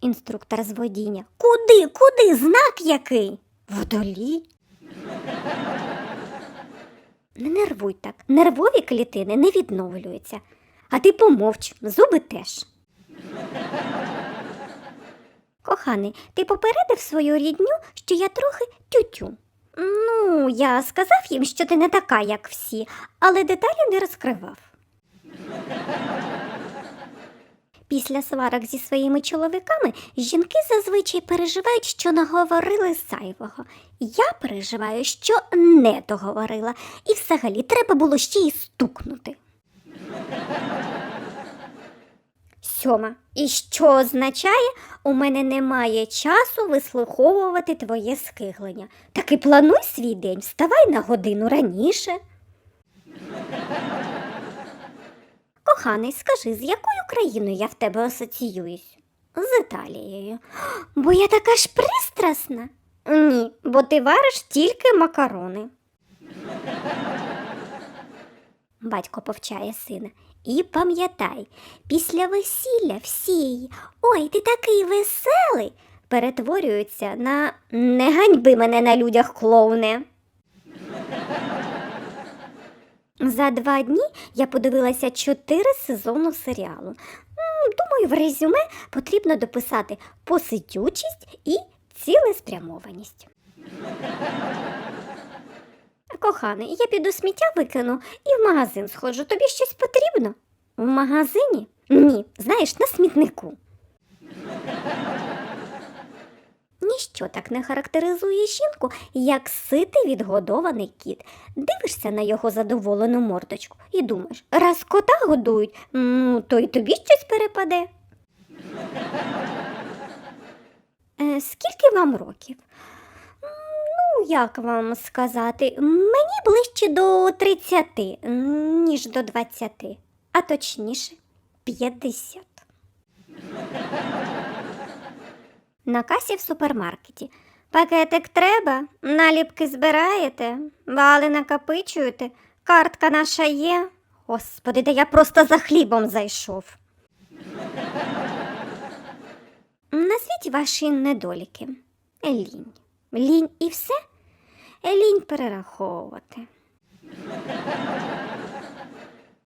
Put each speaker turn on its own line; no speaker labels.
Інструктор з водіння. Куди, куди? Знак який? Водолій. Не нервуй так. Нервові клітини не відновлюються. А ти помовч, зуби теж. Коханий, ти попередив свою рідню, що я трохи тютю. Ну, я сказав їм, що ти не така, як всі, але деталі не розкривав. Після сварок зі своїми чоловіками жінки зазвичай переживають, що наговорили зайвого. Я переживаю, що не договорила, і взагалі треба було ще й стукнути. Сьома. І що означає, у мене немає часу вислуховувати твоє скиглення. Так і плануй свій день, вставай на годину раніше. Коханий, скажи, з якою країною я в тебе асоціююсь? З Італією. Бо я така ж пристрасна. Ні, бо ти вариш тільки макарони. Батько повчає сина. І пам'ятай, після весілля всі, ой, ти такий веселий, перетворюються на не ганьби мене на людях клоуне. За два дні я подивилася чотири сезону серіалу. Думаю, в резюме потрібно дописати посидючість і цілеспрямованість. Коханий, я піду сміття викину і в магазин сходжу. Тобі щось потрібно? В магазині? Ні, знаєш, на смітнику. Ніщо так не характеризує жінку, як ситий відгодований кіт. Дивишся на його задоволену мордочку і думаєш, раз кота годують, ну, то й тобі щось перепаде. Е, скільки вам років? Ну, як вам сказати, мені ближче до 30, ніж до 20, а точніше 50. На касі в супермаркеті. Пакетик треба, наліпки збираєте, бали накопичуєте, картка наша є. Господи, да я просто за хлібом зайшов. На світі ваші недоліки. Лінь. Лінь і все? Лінь перераховувати.